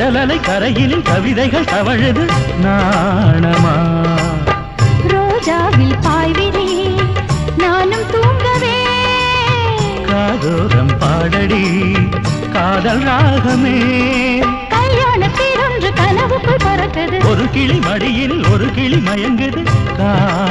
கடலலை கரையினில் கவிதைகள் தவழுது நாணமா? ரோஜாவில் பாய்விரே நானும் தூங்கவே. காதோரம் பாடடி காதல் ராகமே. கல்யாணத்தில் ஒன்று கனவுக்குள் பறக்குது ஒரு கிளி மடியில் ஒரு கிளி மயங்குது காதலா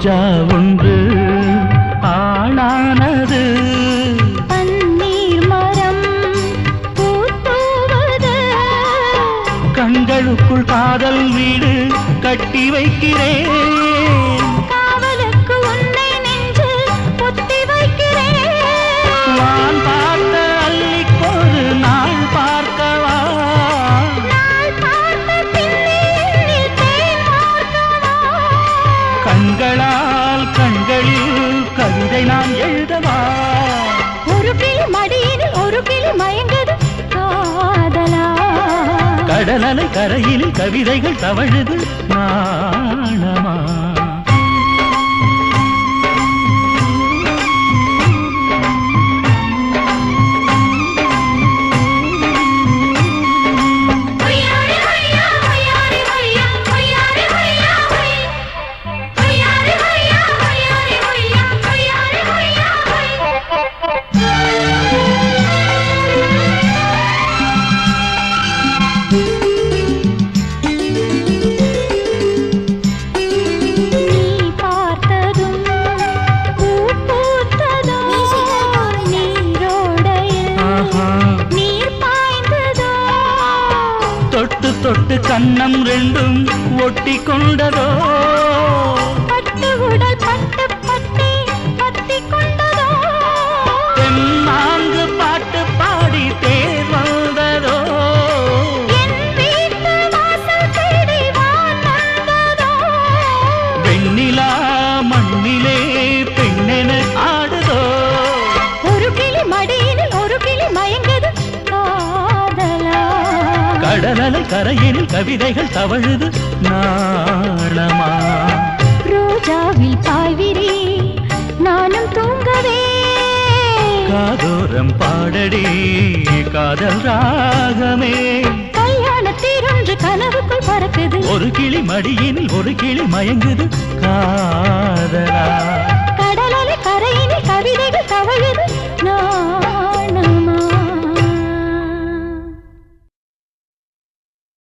ரோஜா ஒன்று ஆளானது. கண்களுக்குள் காதல் வீடு கட்டி வைக்கிறேன். எழுதவா ஒரு கிளி மடியினில் ஒரு கிளி மயங்குது காதலா? கடலலை கரையில் கவிதைகள் தவழுது நாணமா? தொட்டு கன்னம் ரெண்டும் ஒட்டி கொண்டதோ பட்டு உடல் பட்டு பட்டே பத்தி கொண்டதோ தென்னாங்கு பாட்டு பாடி தேர் வந்ததோ வெண்ணிலா மண்ணிலே பெண்ணென ஆடுதோ? ஒரு கிளி மடியினில் ஒரு கிளி மயங்குது கடலலை கரையினில் கவிதைகள் தவழுது நாணமா ரோஜாவில் பாய்விரே நானும் தூங்கவே. காதோரம் பாடடி காதல் ராகமே. கல்யாணத்தில் ஒன்று கனவுக்குள் பறக்குது. ஒரு கிளி மடியினில் ஒரு கிளி மயங்குது காதலா. கடலலை கரையினில் கவிதைகள் தவழுது. நான்